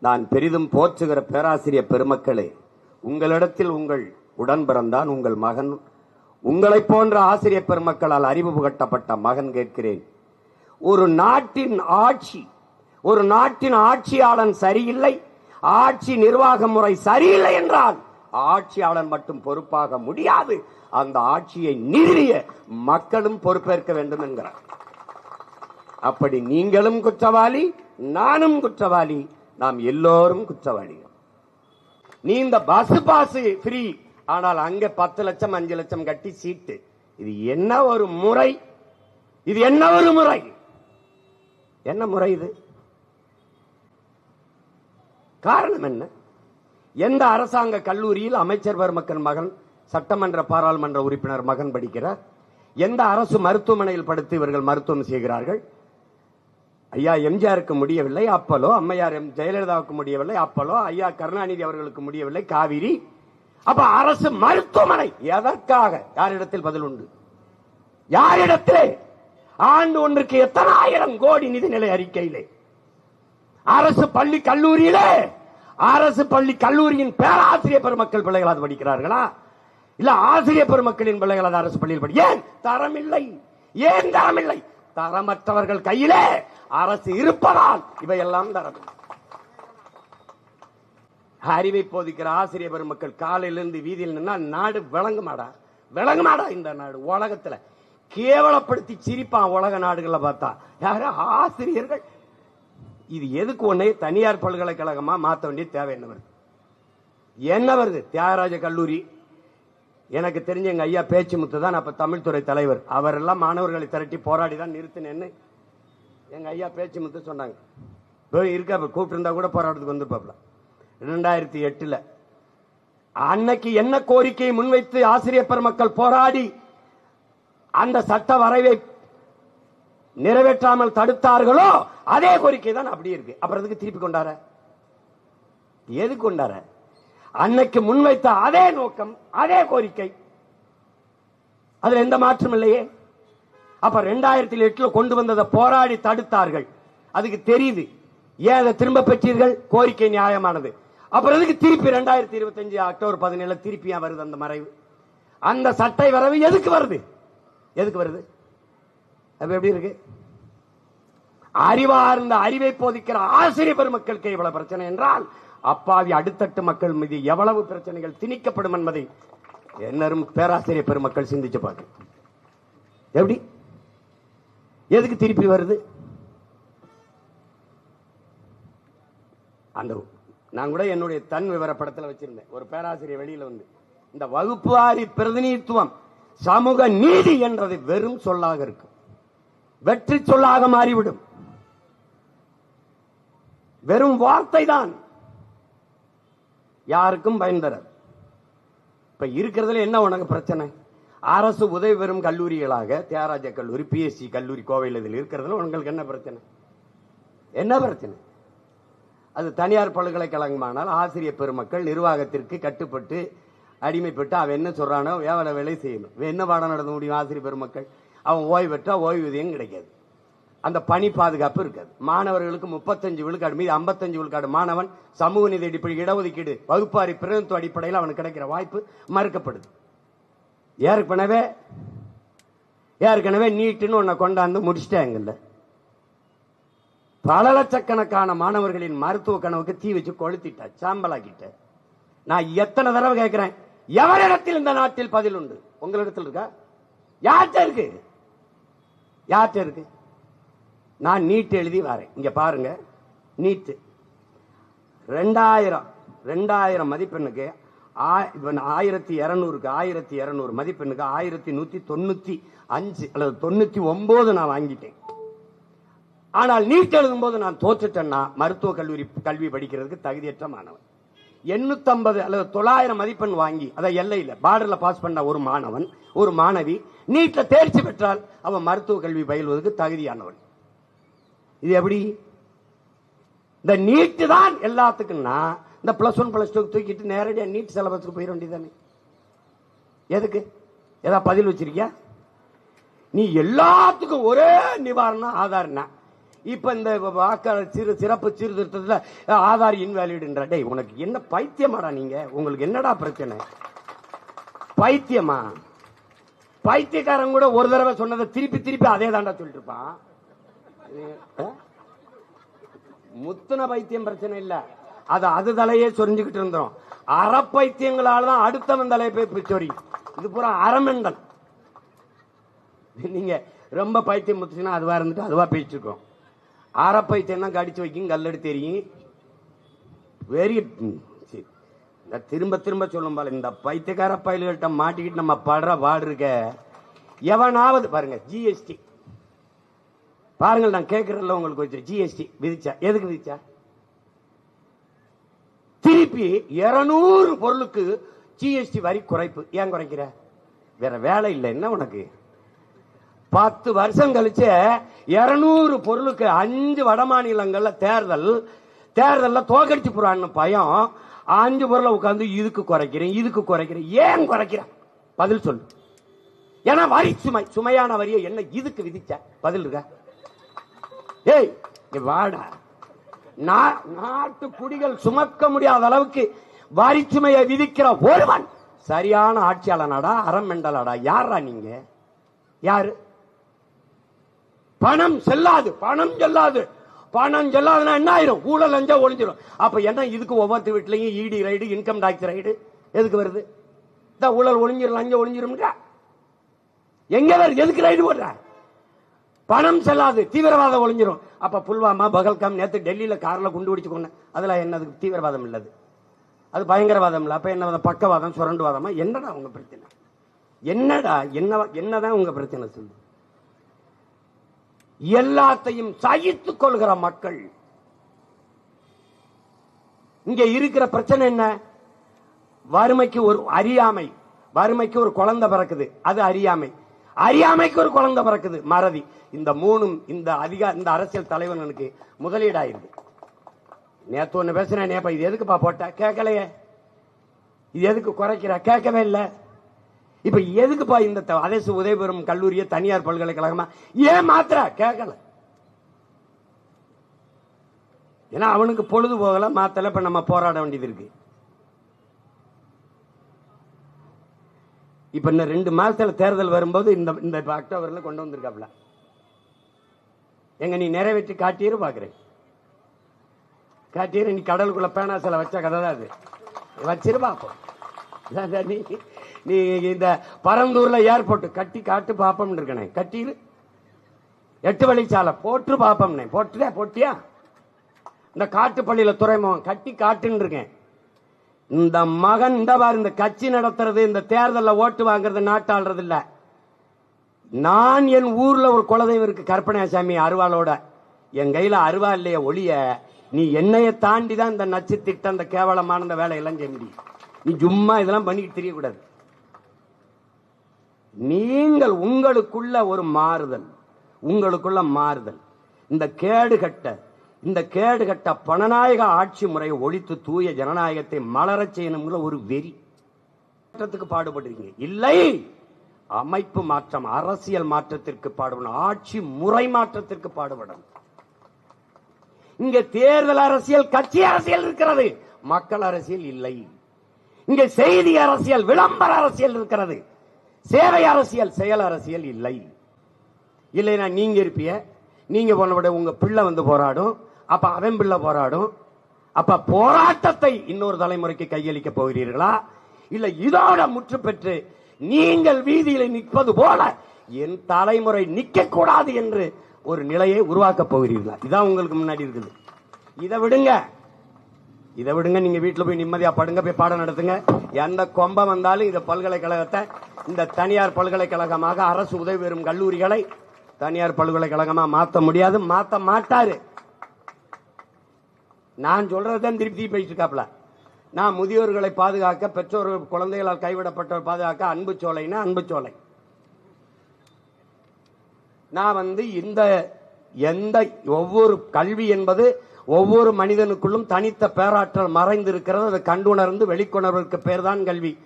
நான் பெரிதும் போற்றுகிற பேராசிரியர் பெருமக்களே உங்களிடத்தில் உங்கள் உடன் பிறந்தான் உங்கள் மகன். உங்களைப் போன்ற ஆசிரியர் பெருமக்களால் அறிவு புகட்டப்பட்ட மகன் கேட்கிறேன். ஒரு நாட்டின் ஆட்சி ஒரு நாட்டின் ஆட்சியாளன் சரியில்லை ஆட்சி நிர்வாக முறை சரியில்லை என்றால் ஆட்சியாளன் மட்டும் பொறுப்பாக முடியாது. அந்த ஆட்சியை நிறுவிய மக்களும் பொறுப்பேற்க வேண்டும் என்கிறார். அப்படி நீங்களும் குற்றவாளி நானும் குற்றவாளி நாம் எல்லோரும் குற்றவாளிகள். நீ இந்த பஸ் பாஸ் ஃப்ரீ ஆனால் அங்க பத்து லட்சம் அஞ்சு லட்சம் கட்டி சீட்டு. இது என்ன ஒரு முறை? இது என்ன ஒரு முறை? என்ன முறை இது? காரணம் என்ன? எந்த அரசாங்க கல்லூரியில் அமைச்சர் பெருமக்கன் மகன் சட்டமன்ற பாராளுமன்ற உறுப்பினர் மகன் படிக்கிறார்? எந்த அரசு மருத்துவமனையில் படுத்து இவர்கள் மருத்துவம் செய்கிறார்கள்? ஐயா எம்ஜிஆருக்கு முடியவில்லை அப்பலோ அம்மையார் எம் ஜெயலலிதாவுக்கு முடியவில்லை அப்பலோ ஐயா கருணாநிதி அவர்களுக்கு முடியவில்லை காவிரி. அப்ப அரசு மருத்துவமனை எதற்காக? யாரிடத்தில் பதில் உண்டு? யாரிடத்திலே? ஆண்டு ஒன்றுக்கு எத்தனை ஆயிரம் கோடி நிதிநிலை அறிக்கையிலே? அரசு பள்ளி கல்லூரியிலே? அரசு பள்ளி கல்லூரியின் பேராசிரியர் பெருமக்கள் பிள்ளைகள் அது படிக்கிறார்களா? இல்ல ஆசிரியர் பெருமக்களின் பிள்ளைகள் அது அரசு பள்ளியில் படி ஏன்? தரமில்லை. ஏன் தரமில்லை? தரமற்றவர்கள் கையிலே அரசு இருப்பதால் இவையெல்லாம் தரமில்லை அறிவை போதிக்கிற ஆசிரியர் பெருமக்கள் காலையிலிருந்து வீதியில் நின்னா நாடு விளங்குமாடா? விளங்குமாடா இந்த நாடு? உலகத்துல கேவலப்படுத்தி சிரிப்பான் உலக நாடுகளை பார்த்தா யாரு? ஆசிரியர்கள். இது எதுக்கு ஒன்னே தனியார் பல்கலைக்கழகமா மாத்த வேண்டிய தேவை என்ன வருது? என்ன வருது? தியாகராஜ கல்லூரி எனக்கு தெரிஞ்ச எங்க ஐயா பேச்சு முத்து தான் அப்ப தமிழ்துறை தலைவர். அவரெல்லாம் மாணவர்களை திரட்டி போராடி தான் நிறுத்தினேன்னு எங்க ஐயா பேச்சு முத்து சொன்னாங்க. போய் இருக்கா கூப்பிட்டு கூப்பிட்டுருந்தா கூட போராட்டத்துக்கு வந்துருப்பாப்ல. ரெண்டாயிரத்தி எட்டுல அன்னைக்கு என்ன கோரிக்கையை முன்வைத்து ஆசிரியர் பெருமக்கள் போராடி அந்த சட்ட வரைவை நிறைவேற்றாமல் தடுத்தார்களோ அதே கோரிக்கை தான் அப்படி இருக்கு. அப்புறம் திருப்பி கொண்டார? எது கொண்டார? அன்னைக்கு முன்வைத்த அதே நோக்கம் அதே கோரிக்கை. அதுல எந்த மாற்றம் இல்லையே? அப்ப ரெண்டாயிரத்தி எட்டுல கொண்டு வந்ததை போராடி தடுத்தார்கள். அதுக்கு தெரியுது. ஏன் அதை திரும்ப பெற்றீர்கள்? கோரிக்கை நியாயமானது. அப்புறம் எதுக்கு திருப்பி ரெண்டாயிரத்தி இருபத்தஞ்சு அக்டோபர் பதினேழு திருப்பி வருது அந்த மறைவு? அந்த சட்டை வரவு எதுக்கு வருது? எதுக்கு வருது? அப்ப எப்படி இருக்கு? அறிவார்ந்த அறிவை போதிக்கிற ஆசிரியர் பெருமக்களுக்கு இவ்வளவு பிரச்சனை என்றால் அப்பாவி அடுத்தட்டு மக்கள் மீது எவ்வளவு பிரச்சனைகள் திணிக்கப்படும் என்பதை என்னரும் பேராசிரியர் பெருமக்கள் சிந்திச்சு பார்க்க. எப்படி? எதுக்கு திருப்பி வருது? அந்த நான் கூட என்னுடைய தன் விவரப்படத்தில் வச்சிருந்தேன். ஒரு பேராசிரியர் வெளியில வந்து இந்த வகுப்புவாரி பிரதிநிதித்துவம் சமூக நீதி என்றது வெறும் சொல்லாக இருக்கும் வெற்றி சொல்லாக மாறிவிடும். வெறும் வார்த்தை தான் யாருக்கும் பயன் தராது. இப்ப இருக்கிறதுல என்ன உனக்கு பிரச்சனை? அரசு உதவி பெறும் கல்லூரிகளாக தியாகராஜ கல்லூரி பிஎஸ்சி கல்லூரி கோவையில் இதில் இருக்கிறதுல உங்களுக்கு என்ன பிரச்சனை? என்ன பிரச்சனை? அது தனியார் பல்கலைக்கழகமானால் ஆசிரியர் பெருமக்கள் நிர்வாகத்திற்கு கட்டுப்பட்டு அடிமைப்பட்டு அவன் என்ன சொல்றானோ வேலை வேலை செய்யணும்? என்ன பாடம் நடத்த முடியும் ஆசிரியர் பெருமக்கள்? அவன் ஓய்வு பெற்றா ஓய்வூதியம் கிடைக்காது. அந்த பணி பாதுகாப்பு இருக்காது. மாணவர்களுக்கு முப்பத்தஞ்சு விழுக்காடு மீது ஐம்பத்தஞ்சு விழுக்காடு மாணவன் சமூக நிதி அடிப்படையில் இடஒதுக்கீடு வகுப்பாரி பிரதிநிதித்துவ அடிப்படையில் அவனுக்கு கிடைக்கிற வாய்ப்பு மறுக்கப்படுது. ஏற்கனவே ஏற்கனவே நீட்டுன்னு ஒன்ன கொண்டாந்து முடிச்சிட்டாங்கல்ல. பல லட்சக்கணக்கான மாணவர்களின் மருத்துவ கனவுக்கு தீ வச்சு கொளுத்திட்ட சாம்பலாக்கிட்ட. நான் எத்தனை தடவை கேட்கிறேன் எவரிடத்தில் இந்த நாட்டில் பதில் உண்டு? உங்களிடத்தில் இருக்கா? யார்கிட்ட இருக்கு? யார்கிட்ட இருக்கு? நான் நீட் எழுதி வரேன். இங்க பாருங்க. நீட்டு. ரெண்டாயிரம் ரெண்டாயிரம் மதிப்பெண்ணுக்கு ஆ- ஆயிரத்தி இரநூறுக்கு ஆயிரத்தி இரநூறு மதிப்பெண்ணுக்கு ஆயிரத்தி நூத்தி தொண்ணூத்தி அஞ்சு அல்லது தொண்ணூத்தி ஒன்பது நான் வாங்கிட்டேன். ஆனால் நீட் எழுதும் போது நான் தோற்றுட்டேன்னா மருத்துவ கல்லூரி கல்வி படிக்கிறதுக்கு தகுதியற்ற மாணவன். 850 அல்லது தொள்ளாயிரம் மதிப்பெண் வாங்கி அதை எல்லையில் பார்டர்ல பாஸ் பண்ண ஒரு மாணவன் ஒரு மாணவி நீட்ல தேர்ச்சி பெற்றால் அவன் மருத்துவ கல்வி பயில்வதற்கு தகுதியானவன். இது எப்படி? இந்த நீட்டு தான் எல்லாத்துக்குன்னா இந்த பிளஸ் ஒன் பிளஸ் டூ தூக்கிட்டு நேரடியாக நீட் சிலபஸ்க்கு போயிட வேண்டியதானே எதுக்கு? ஏதாவது பதில் வச்சிருக்கியா? நீ எல்லாத்துக்கும் ஒரே நிவாரணம் ஆதார்னா. இப்போ இந்த வாக்காளர் சிறு சிறப்பு சீர்திருத்தத்தில் ஆதார் இன்வேலிடுன்ற டே உனக்கு என்ன பைத்தியமாடா நீங்கள் உங்களுக்கு என்னடா பிரச்சனை? பைத்தியமா? பைத்தியக்காரன் கூட ஒரு தடவை சொன்னதை திருப்பி திருப்பி அதே தாண்டா சொல்லிட்டு இருப்பான். முத்துன பைத்தியம் பிரச்சனை இல்ல. அது அது தலையே சொரிஞ்சுக்கிட்டு இருந்தோம். அறப்பைத்தியங்களால தான் அடுத்தவன் தலையை போய் போய் சொறி இது பூரா அறமெண்டல் நீங்க ரொம்ப பைத்தியம் முத்துச்சுன்னா அதுவா இருந்துட்டு அதுவா பேசிருக்கோம். அறப்பைத்தியம்னா கடிச்சு வைக்கும் கல்லடி தெரியும் வெரி இந்த திரும்ப திரும்ப சொல்லும் போல இந்த பைத்தியக்கார பயல்கள்ட்ட மாட்டிக்கிட்டு நம்ம படுற பாடு இருக்க. எவனாவது பாருங்க ஜிஎஸ்டி பாருங்கள் நான் கேட்கறதுல உங்களுக்கு கொஞ்சம். ஜிஎஸ்டி விதிச்சா எதுக்கு விதிச்சா? திருப்பி இருநூறு பொருளுக்கு ஜிஎஸ்டி வரி குறைப்பு. ஏன் குறைக்கிற? வேற வேலை இல்லை. என்ன உனக்கு? பத்து வருஷம் கழிச்சு இருநூறு பொருளுக்கு அஞ்சு வட மாநிலங்கள்ல தேர்தல் தேர்தலில் தோக்கடிச்சு போறான்னு பயம். அஞ்சு பொருளை உட்காந்து இதுக்கு குறைக்கிறேன் இதுக்கு குறைக்கிறேன். ஏன் குறைக்கிறேன் பதில் சொல்லு. ஏன்னா வரி சுமை சுமையான வரியை என்ன இதுக்கு விதிச்ச? பதில் இருக்கா? ஏய் வாடா. நா- நாட்டு குடிகள் சுமக்க முடியாத அளவுக்கு வாரிச்சுமையை சுமையை விதிக்கிற ஒருவன் சரியான ஆட்சியாளனாடா அறம் மெண்டலாடா யாரா நீங்க? யாரு? பணம் செல்லாது பணம் செல்லாது. பணம் செல்லாதுன்னா என்ன ஆயிரும்? ஊழல் லஞ்சா ஒளிஞ்சிடும் அப்ப என்ன இதுக்கு ஒவ்வொரு வீட்லயும் இடி ரைடு இன்கம் டாக்ஸ் ரைடு எதுக்கு வருது? இந்த ஊழல் ஒளிஞ்சிடும் லஞ்சம் ஒளிஞ்சிரும்ன்றா எங்க வருது எதுக்கு ரைடு போடுற பணம் செல்லாது தீவிரவாதம் ஒளிஞ்சிரும் அப்ப புல்வாமா பகல்காம் நேற்று டெல்லியில கார்ல குண்டு வெடிச்சு கொண்டேன் அதுல என்னது தீவிரவாதம் இல்லது அது பயங்கரவாதம் இல்லை. அப்ப என்ன பக்கவாதம் சுரண்டுவாதமா? என்னடா உங்க பிரச்சனை? என்னடா என்ன என்னதான் உங்க பிரச்சனை சொல்லு. எல்லாத்தையும் சகித்துக் கொள்கிற மக்கள். இங்க இருக்கிற பிரச்சனை என்ன? வறுமைக்கு ஒரு அறியாமை. வறுமைக்கு ஒரு குழந்தை பிறக்குது. அது அறியாமை. அறியாமைக்கு ஒரு குழந்தை பிறக்குது மறதி. இந்த மூணும் இந்த அதிக இந்த அரசியல் தலைவனுக்கு முதலீடாயிருது நேத்து ஒண்ணு பேசுறேன் நேப்பா இது எதுக்குப்பா போட்ட? கேட்கலையே. இது எதுக்கு குறைக்கிற? கேட்கவே இல்லை. இப்ப எதுக்குப்பா இந்த த- அரசு உதவி பெறும் கல்லூரியை தனியார் பல்கலைக்கழகமா? ஏன் மாத்திர கேட்கல. ஏன்னா அவனுக்கு பொழுது போகல மாத்தல இப்ப நம்ம போராட வேண்டியது இருக்கு. இப்ப இந்த ரெண்டு மாசத்துல தேர்தல் வரும்போது இந்த இந்த இப்ப அக்டோபர்ல கொண்டு வந்திருக்காப்ல எங்க நீ நிறைவேற்றி காட்டியிரு பாக்குறேன். காட்டியிரு நீ கடலுக்குள்ள பேனா சில வச்ச கதை தான் அது. வச்சிரு பாப்போம். நீ நீ இந்த பரந்தூர்ல ஏர்போர்ட் கட்டி காட்டு பாப்பம் இருக்கனே. கட்டிரு எட்டு வழிச்சாலை போட்டு பாப்பம்னே. போட்டுதே போட்டியா? இந்த காட்டுப்பள்ளியில் துறைமுகம் கட்டி காட்டுன்னு இருக்கேன். இந்த மகன் இந்த பாரு இந்த கட்சி நடத்துறது இந்த தேர்தலில் ஓட்டு வாங்குறது நாட்டாளுறது இல்ல நான் என் ஊர்ல ஒரு குலதெய்வம் இருக்கு கற்பனாசாமி அருவாளோட. என் கையில அருவா இல்லைய ஒளிய நீ என்னைய தாண்டி தான் இந்த நச்சு திட்டம் இந்த கேவலமான இந்த வேலையெல்லாம் செய்ய முடியும். நீ சும்மா இதெல்லாம் பண்ணிட்டு தெரியக்கூடாது. நீங்கள் உங்களுக்குள்ள ஒரு மாறுதல் உங்களுக்குள்ள மாறுதல். இந்த கேடுகட்ட இந்த கேடுகட்ட பணநாயக ஆட்சி முறையை ஒழித்து தூய ஜனநாயகத்தை மலரச் செய்யணுங்கிற ஒரு வெறி. மாற்றத்துக்கு பாடுபடுறீங்க இல்லை! அமைப்பு மாற்றம் அரசியல் மாற்றத்திற்கு பாடுபடணும். ஆட்சி முறை மாற்றத்திற்கு பாடுபடணும். இங்க தேர்தல் அரசியல் கட்சி அரசியல் இருக்கிறது. மக்கள் அரசியல் இல்லை. இங்க செய்தி அரசியல் விளம்பர அரசியல் இருக்கிறது. சேவை அரசியல் செயல் அரசியல் இல்லை. இல்லைன்னா நீங்க இருப்பிய நீங்க போனவிட உங்க பிள்ளை வந்து போராடும். அப்ப அவன் பிள்ளை போராடும். அப்ப போராட்டத்தை இன்னொரு தலைமுறைக்கு கையளிக்க போகிறீர்களா? இல்ல இதோட முற்று பெற்று நீங்கள் வீதியில் நிற்பது போல என் தலைமுறை நிக்க கூடாது என்று ஒரு நிலையை உருவாக்க போகிறீர்களா? இதான் உங்களுக்கு முன்னாடி இருக்குது. இதை விடுங்க. இதை விடுங்க. நீங்க வீட்டில் போய் நிம்மதியா படுங்க போய் பாடம் நடத்துங்க. எந்த கொம்பம் வந்தாலும் இந்த பல்கலைக்கழகத்தை இந்த தனியார் பல்கலைக்கழகமாக அரசு உதவி பெறும் கல்லூரிகளை தனியார் பல்கலைக்கழகமா மாற்ற முடியாது. மாற்ற மாட்டாரு. நான் சொல்றதுதான் திருப்பி திருப்பி பேசிட்டு நான் முதியோர்களை பாதுகாக்க பெற்றோர் குழந்தைகளால் கைவிடப்பட்டவர் பாதுகாக்க அன்பு சோலைன்னா அன்பு சோலை. நான் வந்து இந்த எந்த ஒவ்வொரு கல்வி என்பது ஒவ்வொரு மனிதனுக்குள்ளும் தனித்த பேராற்றல் மறைந்து இருக்கிறது அதை கண்டுணர்ந்து வெளிக்கொணர்வதற்கு பேர்தான் கல்வி.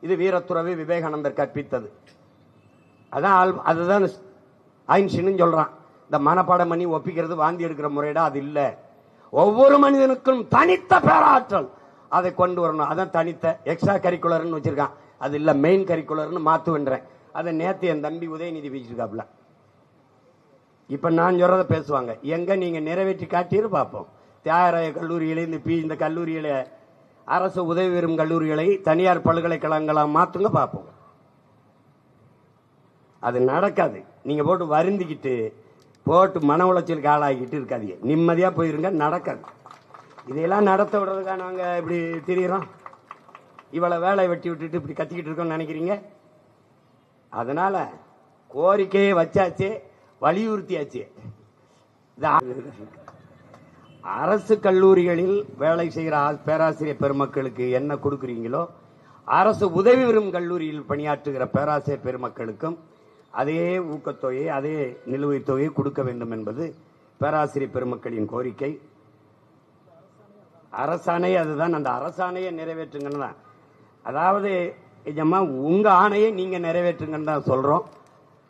இது வீரத்துறவி விவேகானந்தர் கற்பித்தது. அதான் ஆல்- அதுதான் ஐன்ஷின்னு சொல்றான். இந்த மனப்பாடம் பண்ணி ஒப்பிக்கிறது வாந்தி எடுக்கிற முறையடா அது இல்லை. ஒவ்வொரு மனிதனுக்கும் தனித்த பேராற்றல். அதை கொண்டு வரணும். அதான் தனித்த எக்ஸ்ட்ரா கரிக்குலர்னு வச்சிருக்கான். அது இல்ல மெயின் கரிக்குலர்னு மாத்துவேன்றேன். அதை நேத்து என் தம்பி உதயநிதி பேசியிருக்காப்ல இப்ப நான் சொல்றத பேசுவாங்க. எங்க நீங்க நிறைவேற்றி காட்டியிரு பார்ப்போம். தியாகராய கல்லூரியிலே இந்த பி இந்த கல்லூரிகளை அரசு உதவி பெறும் கல்லூரிகளை தனியார் பல்கலைக்கழகங்களாக மாத்துங்க பார்ப்போம். அது நடக்காது. நீங்க போட்டு வருந்திக்கிட்டு போட்டு மன உளைச்சலுக்கு ஆளாகிட்டு இருக்காதீங்க. நிம்மதியாக போயிருங்க நடக்காது. இதையெல்லாம் நடத்த விடுறதுக்காக நாங்கள் இப்படி தெரியுறோம்? இவ்வளோ வேலை வெட்டி விட்டுட்டு இப்படி கத்திக்கிட்டு இருக்கோம்னு நினைக்கிறீங்க? அதனால் கோரிக்கையை வச்சாச்சு வலியுறுத்தியாச்சு. அரசு கல்லூரிகளில் வேலை செய்கிற பேராசிரியர் பெருமக்களுக்கு என்ன கொடுக்குறீங்களோ அரசு உதவி பெறும் கல்லூரியில் பணியாற்றுகிற பேராசிரியர் பெருமக்களுக்கும் அதே ஊக்கத்தொகையை அதே நிலுவைத் தொகையை கொடுக்க வேண்டும் என்பது பேராசிரியர் பெருமக்களின் கோரிக்கை. அரசாணை அதுதான் அந்த அரசாணையை நிறைவேற்றுங்கன்னு தான். அதாவது நிஜமா உங்க ஆணையை நீங்க நிறைவேற்றுங்கன்னு தான் சொல்றோம்.